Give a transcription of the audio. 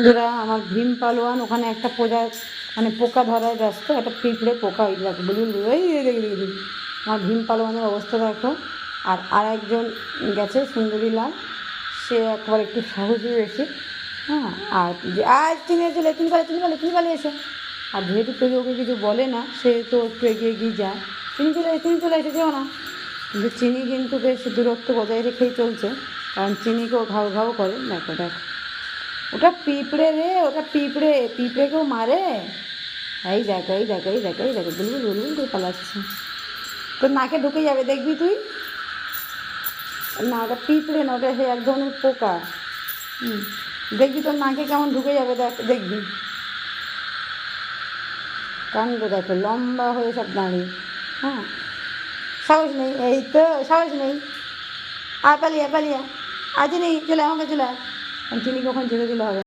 বন্ধুরা আমার ভীম পালোয়ান ওখানে একটা পোজা মানে পোকা ধরায় ব্যস্ত একটা পিঁপড়ে পোকা ওই দেখো বুলবুল, এই দেখি আমার ভীম পালোয়ানের অবস্থা দেখো। আর আর একজন গেছে সুন্দরী লাল। সে একবার একটু সাহসী বেশি হ্যাঁ আর যে আজ চিনে চলে তুমি পালে তুমি পালে তুমি পালে এসো। আর যেহেতু কেউ ওকে কিছু বলে না সে তো একটু এগিয়ে এগিয়ে যায়। চিনি চলে তুমি চলে এসেছ না। কিন্তু চিনি কিন্তু বেশ দূরত্ব বজায় রেখেই চলছে কারণ চিনিকেও ঘাউ ঘাউ করে। দেখো দেখো। ওটা পিঁপড়ে রে ওটা পিঁপড়ে পিঁপড়েকেও মারে এই দেখো এই দেখো এই দেখো এই দেখো বুলবুল বুলবুল করে পালাচ্ছে তোর নাকে ঢুকে যাবে দেখবি তুই না ওটা পিঁপড়ে না ওটা সে এক ধরনের পোকা হুম দেখবি তোর নাকে কেমন ঢুকে যাবে দেখ দেখবি কাণ্ড দেখো লম্বা হয়ে সব দাঁড়িয়ে হ্যাঁ সাহস নেই এই তো সাহস নেই আর পালিয়ে পালিয়ে আজ নেই চলে আমাকে চলে আয়। চিনি কখন ছেড়ে দিলে হবে